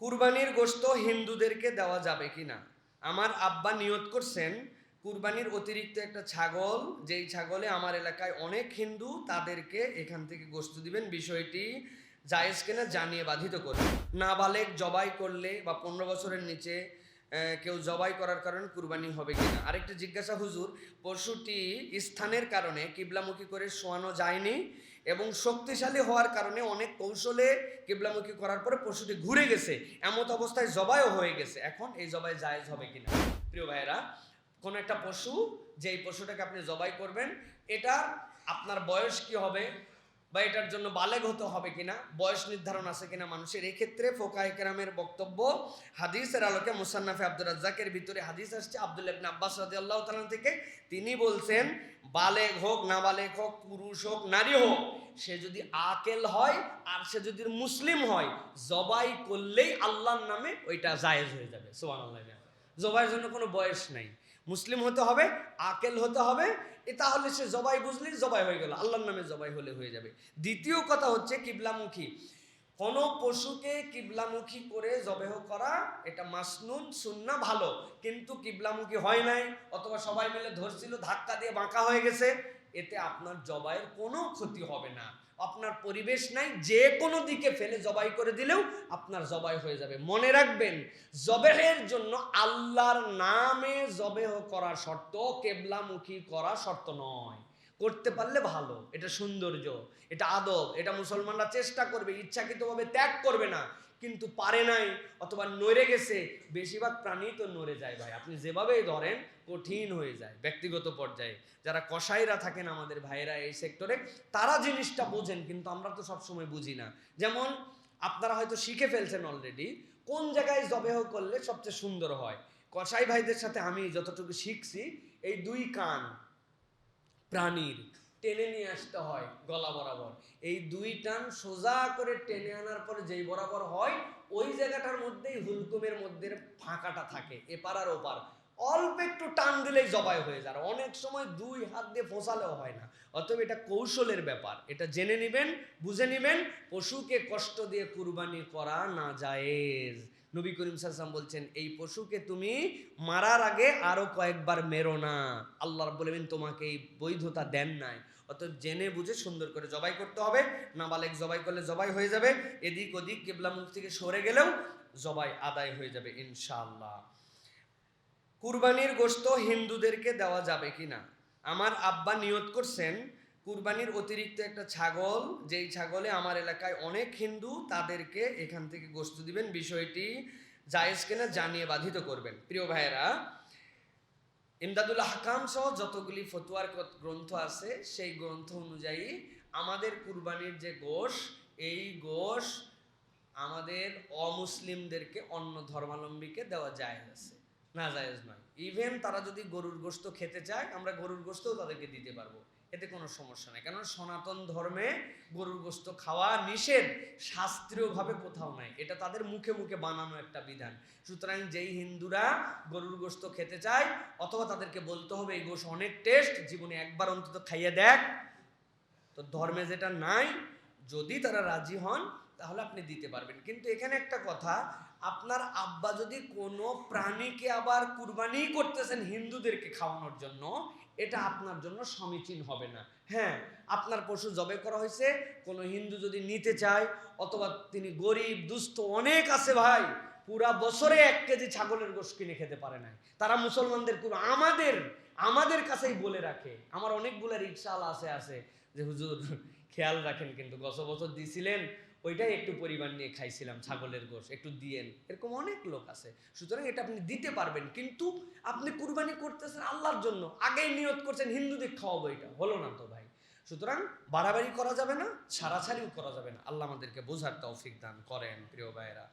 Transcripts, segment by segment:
কুরবানির গোশত হিন্দুদেরকে দেওয়া যাবে কিনা? আমার আব্বা নিয়ত করছেন, কুরবানির অতিরিক্ত একটা ছাগল, যেই ছাগলে আমার এলাকায় অনেক হিন্দু, তাদেরকে এখান থেকে গোশত দিবেন। বিষয়টি জায়েজ কিনা জানিয়ে বাধিত করবে নাবালেক জবাই করলে বা পনেরো বছরের নিচে কেউ জবাই করার কারণে কুরবানি হবে কিনা? আরেকটা জিজ্ঞাসা, হুজুর, পশুটি স্থানের কারণে কিবলামুখী করে শোয়ানো যায়নি? এবং শক্তিশালী হওয়ার কারণে অনেক কৌশলে কেবলামুখী করার পরে পশুটি ঘুরে গেছে। এমত অবস্থায় জবাইও হয়ে গেছে। এখন এই জবাই জায়েজ হবে কিনা? প্রিয় ভাইয়েরা, কোন একটা পশু, যেই পশুটাকে আপনি জবাই করবেন এটা আপনার বয়স কি হবে? বা এটার জন্য বালেগ হতে হবে কিনা, বয়স নির্ধারণ আছে কিনা মানুষের এই ক্ষেত্রে ফোকাহ কেরামের বক্তব্য হাদিসের আলোকে মুসান্নাফে আব্দুর রাজ্জাকের ভিতরে হাদিস আসছে আব্দুল ইবনে আব্বাস রাদিয়াল্লাহু তাআলা থেকে তিনি বলছেন, বালেগ হোক না বালেগ হোক, পুরুষ হোক, নারী হোক, সে যদি আকেল হয় আর সে যদি মুসলিম হয়, জবাই করলেই আল্লাহর নামে ওইটা জায়েজ হয়ে যাবে। সুবহানাল্লাহ জবাইয়ের জন্য কোনো বয়স নাই। মুসলিম হতে হবে, আকেল হতে হবে। এ তাহলে সে জবাই বুঝলেই জবাই হয়ে গেল। আল্লাহর নামে জবাই হলে হয়ে যাবে। দ্বিতীয় কথা হচ্ছে কিবলামুখী। কোন পশুকে কিবলামুখী করে জবেহ করা, এটা মাসনুন, সুন্না, ভালো। কিন্তু কিবলামুখী হয় নাই, অথবা সবাই মিলে ধরছিল, ধাক্কা দিয়ে বাঁকা হয়ে গেছে, এতে আপনার জবাইয়ের কোনো ক্ষতি হবে না। আপনার পরিবেশ নাই, যে কোনো দিকে ফেলে জবাই করে দিলেও আপনার জবাই হয়ে যাবে। মনে রাখবেন, জবেহের জন্য আল্লাহর নামে জবেহ করার শর্ত, কেবলামুখী করা শর্ত নয়। করতে পারলে ভালো, এটা সৌন্দর্য, এটা আদব, এটা মুসলমানরা চেষ্টা করবে, ইচ্ছাকৃতভাবে ত্যাগ করবে না। কিন্তু পারে নাই অথবা নড়ে গেছে, বেশিরভাগ প্রাণী তো নড়ে যায় ভাই। আপনি যেভাবেই ধরেন, কঠিন হয়ে যায় ব্যক্তিগত পর্যায়ে। যারা কসাইরা থাকেন আমাদের ভাইয়েরা এই সেক্টরে তারা জিনিসটা বোঝেন, কিন্তু আমরা তো সবসময় বুঝি না। যেমন, আপনারা হয়তো শিখে ফেলছেন অলরেডি কোন জায়গায় জবেহ করলে সবচেয়ে সুন্দর হয়? কসাই ভাইদের সাথে আমি যতটুকু শিখছি, এই দুই কান, প্রাণীর। টেনে নিয়ে আসতে হয় গলা বরাবর। এই দুই টান সোজা করে টেনে আনার পরে যেই বরাবর হয়, ওই জায়গাটার মধ্যেই হুলকুমের মধ্যে ফাঁকাটা থাকে, এপার আর ওপার। অল্প একটু টান দিলেই জবাই হয়ে যায়। অনেক সময় দুই হাত দিয়ে ফোসালেও হয় না। অতএব এটা কৌশলের ব্যাপার। এটা জেনে নেবেন, বুঝে নেবেন, পশুকে কষ্ট দিয়ে কুরবানি করা না জায়েজ। নবী করিম সাল্লাম বলছেন, এই পশুকে তুমি মারার আগে আরও কয়েকবার মেরো না। আল্লাহ বলবেন তোমাকে এই বৈধতা দেন নাই। অতএব জেনে বুঝে সুন্দর করে জবাই করতে হবে। না নাবালেক জবাই করলে জবাই হয়ে যাবে। এদিক ওদিক কেবলা মুখ থেকে সরে গেলেও জবাই আদায় হয়ে যাবে ইনশাআল্লাহ। কুরবানির গোশত হিন্দুদেরকে দেওয়া যাবে কিনা আমার আব্বা নিয়ত করছেন, কুরবানির অতিরিক্ত একটা ছাগল, যেই ছাগলে আমার এলাকায় অনেক হিন্দু, তাদেরকে এখান থেকে গোশত দিবেন। বিষয়টি জায়েজ কিনা জানিয়ে বাধিত করবেন। প্রিয় ভাইয়েরা, ইমদাদুল হাকাম সহ যতগুলি ফতুয়ার গ্রন্থ আছে, সেই গ্রন্থ অনুযায়ী আমাদের কুরবানির যে গোশ, এই গোশ আমাদের অমুসলিমদেরকে অন্য ধর্মাবলম্বীকে দেওয়া যায় আছে। না, জায়েজ নয়। ইভেন তারা যদি গরুর গোশত খেতে চায়, আমরা গরুর গোশতও তাদেরকে দিতে পারব। এতে কোনো সমস্যা নেই। কারণ সনাতন ধর্মে গরুর গোশত খাওয়া নিষেধ, শাস্ত্রীয়ভাবে কোথাও নাই। এটা তাদের মুখে মুখে বানানো একটা বিধান। সুতরাং যেই হিন্দুরা গরুর গোশত খেতে চায়, অথবা তাদেরকে বলতে হবে, এই গোশ অনেক টেস্ট, জীবনে একবার অন্তত খাইয়ে দেখ। তো ধর্মে যেটা নাই, যদি তারা রাজি হন তাহলে আপনি দিতে পারবেন। কিন্তু এখানে একটা কথা, আপনার আব্বা যদি কোনো প্রাণীকে আবার কুরবানি করতেছেন হিন্দুদেরকে খাওয়ানোর জন্য, এটা আপনার জন্য সমীচীন হবে না। হ্যাঁ আপনার পশু জবে করা হয়েছে, কোনো হিন্দু যদি নিতে চায়, অথবা তিনি গরিব, দুস্থ, অনেক আছে ভাই, পুরা বছরে এক কেজি ছাগলের গোশ কিনে খেতে পারে না তারা মুসলমানদের আমাদের আমাদের কাছেই বলে রাখে। আমার অনেকগুলো রিক্সাওয়ালা আছে আছে, যে হুজুর, খেয়াল রাখেন কিন্তু গত বছর দিছিলেন ওইটাই একটু পরিমাণ নিয়ে খাইছিলাম, ছাগলের গোশ, একটু দিয়েন। এরকম অনেক লোক আছে। সুতরাং এটা আপনি দিতে পারবেন, কিন্তু আপনি কুরবানি করতেছেন আল্লাহর জন্য। আগেই নিয়ত করছেন, হিন্দুদের খাওয়াবো এটা। হলো না তো ভাই। সুতরাং বাড়াবাড়ি করা যাবে না, ছাড়াছাড়িও করা যাবে না। আল্লাহ আমাদেরকে বোঝার তৌফিক দান করেন, প্রিয় ভাইরা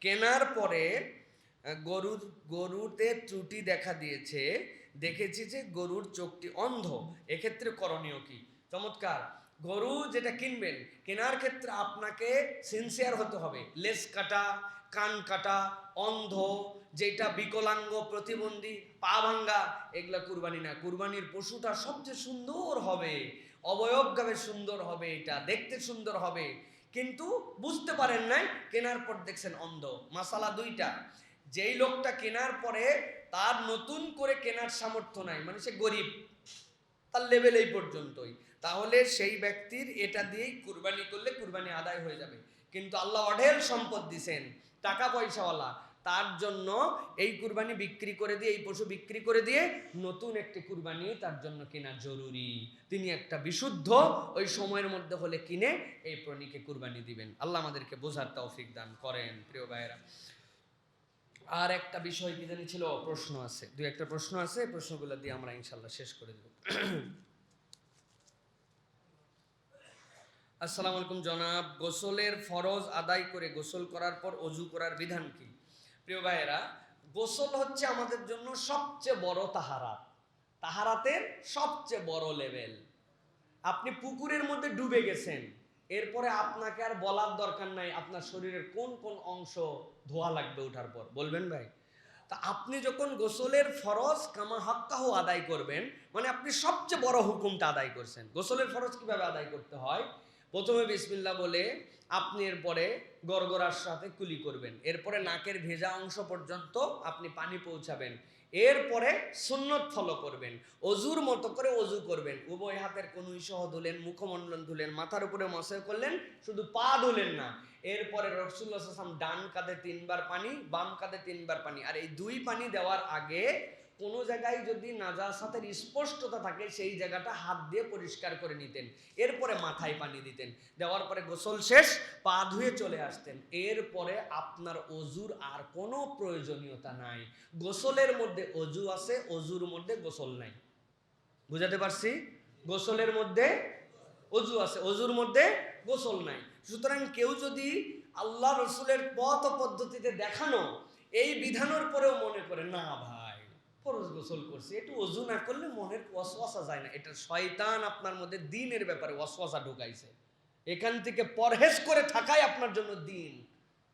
কেনার পরে গরুর, গরুতে ত্রুটি দেখা দিয়েছে। দেখেছি যে গরুর চোখটি অন্ধ। এক্ষেত্রে করণীয় কি? চমৎকার। গরু যেটা কিনবেন, কেনার ক্ষেত্রে আপনাকে সিনসিয়ার হতে হবে। লেস কাটা, কান কাটা, অন্ধ, যেটা বিকলাঙ্গ, প্রতিবন্ধী, পা ভাঙ্গা, এগুলা কুরবানি না। কুরবানির পশুটা সবচেয়ে সুন্দর হবে। অবয়বভাবে সুন্দর হবে এটা, দেখতে সুন্দর হবে। কিন্তু বুঝতে পারেন নাই, কেনার পর দেখছেন অন্ধ। মাসালা দুইটা। যেই লোকটা কেনার পরে তার নতুন করে কেনার সামর্থ্য নাই মানে সে গরিব। তার লেভেল এই পর্যন্তই। তাহলে সেই ব্যক্তির এটা দিয়েই কুরবানি করলে কুরবানি আদায় হয়ে যাবে। কিন্তু আল্লাহ অঢেল সম্পদ দিছেন, টাকা পয়সাওয়ালা। তার জন্য এই কুরবানি বিক্রি করে দিয়ে, এই পশু বিক্রি করে দিয়ে নতুন একটি কুরবানি তার জন্য কেনা জরুরি। তিনি একটা বিশুদ্ধ ওই সময়ের মধ্যে হলে কিনে এই প্রাণীকে কুরবানি দিবেন। আল্লাহ আমাদেরকে বোঝার তৌফিক দান করেন, প্রিয় ভাইয়েরা। আর একটা বিষয় কি জানি ছিল? প্রশ্ন আছে। দুই একটা প্রশ্ন আছে, প্রশ্নগুলো দিয়ে আমরা ইনশাল্লাহ শেষ করে দেব। আসসালামু আলাইকুম জনাব, গোসলের ফরজ আদায় করে গোসল করার পর অজু করার বিধান কি? প্রিয় ভাইয়েরা, গোসল হচ্ছে আমাদের জন্য সবচেয়ে বড় তাহারাত। তাহারাতের সবচেয়ে বড় লেভেল। আপনি পুকুরের মধ্যে ডুবে গেছেন, এরপরে আপনাকে আর বলার দরকার নাই আপনার শরীরের কোন কোন অংশ ধোয়া লাগবে ওঠার পর। বলবেন ভাই? তা আপনি যখন গোসলের ফরজ কামা হাক্কাহ আদায় করবেন মানে আপনি সবচেয়ে বড় হুকুমটা আদায় করছেন। গোসলের ফরজ কীভাবে আদায় করতে হয়? প্রথমে বিসমিল্লা বলে আপনি এরপরে গড়গড়ার সাথে কুলি করবেন। এরপরে নাকের ভেজা অংশ পর্যন্ত আপনি পানি পৌঁছাবেন। এরপরে সুন্নত ফলো করবেন। অজুর মতো করে অজু করবেন। উভয় হাতের কনুই সহ ধুলেন, মুখমণ্ডল ধুলেন, মাথার উপরে মশাই করলেন, শুধু পা ধুলেন না। এরপরে রসুল্লাহ ডান কাঁধে তিনবার পানি, বাম কাঁধে তিনবার পানি। আর এই দুই পানি দেওয়ার আগে কোনো জায়গায় যদি নাজাসাতের স্পষ্টতা থাকে, সেই জায়গাটা হাত দিয়ে পরিষ্কার করে নিতেন। এরপরে মাথায় পানি দিতেন। দেওয়ার পরে গোসল শেষ, পা ধুয়ে চলে আসতেন। এরপরে আপনার অজুর আর কোনো প্রয়োজনীয়তা নাই। গোসলের মধ্যে অজু আছে, অজুর মধ্যে গোসল নাই। বুঝাতে পারছি? গোসলের মধ্যে অজু আছে, অজুর মধ্যে গোসল নাই। সুতরাং কেউ যদি আল্লাহ রসুলের পথ পদ্ধতিতে দেখানো, এই বিধানের পরেও মনে করে, না ভাই ফরজ গোসল করছি, একটু অজু না করলে মনের ওয়াসওয়াসা যায় না। এটা শয়তান আপনার মধ্যে দিনের ব্যাপারে ওয়াসওয়াসা ঢুকাইছে। এখান থেকে পরহেজ করে থাকাই আপনার জন্য দিন।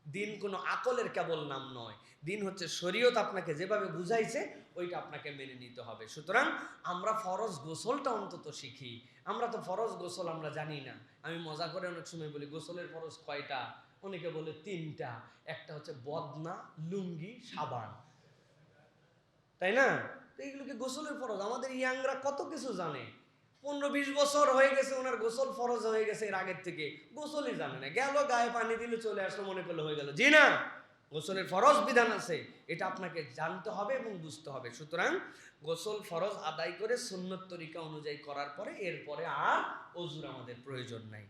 দিন কোনো আকলের কেবল নাম নয়। দিন হচ্ছে শরীয়ত আপনাকে যেভাবে বুঝাইছে, ওইটা আপনাকে মেনে নিতে হবে। সুতরাং আমরা ফরজ গোসলটা অন্তত শিখি। আমরা তো ফরজ গোসল আমরা জানি না। আমি মজা করে অনেক সময় বলি, গোসলের ফরজ কয়টা? অনেকে বলে, তিনটা। একটা হচ্ছে বদনা, লুঙ্গি, সাবান। তাই না? তো এইগুলোকে গোসলের ফরজ? আমাদের ইয়াংরা কত কিছু জানে। পনেরো বিশ বছর হয়ে গেছে ওনার গোসল ফরজ হয়ে গেছে এর আগের থেকে। গোসলই জানে না। গেল, গায়ে পানি দিলে চলে আসলো, মনে করলে হয়ে গেল। জি না? গোসলের ফরজ বিধান আছে। এটা আপনাকে জানতে হবে এবং বুঝতে হবে। সুতরাং গোসল ফরজ আদায় করে সুন্নত তরিকা অনুযায়ী করার পরে এরপরে আর অজুর আমাদের প্রয়োজন নাই।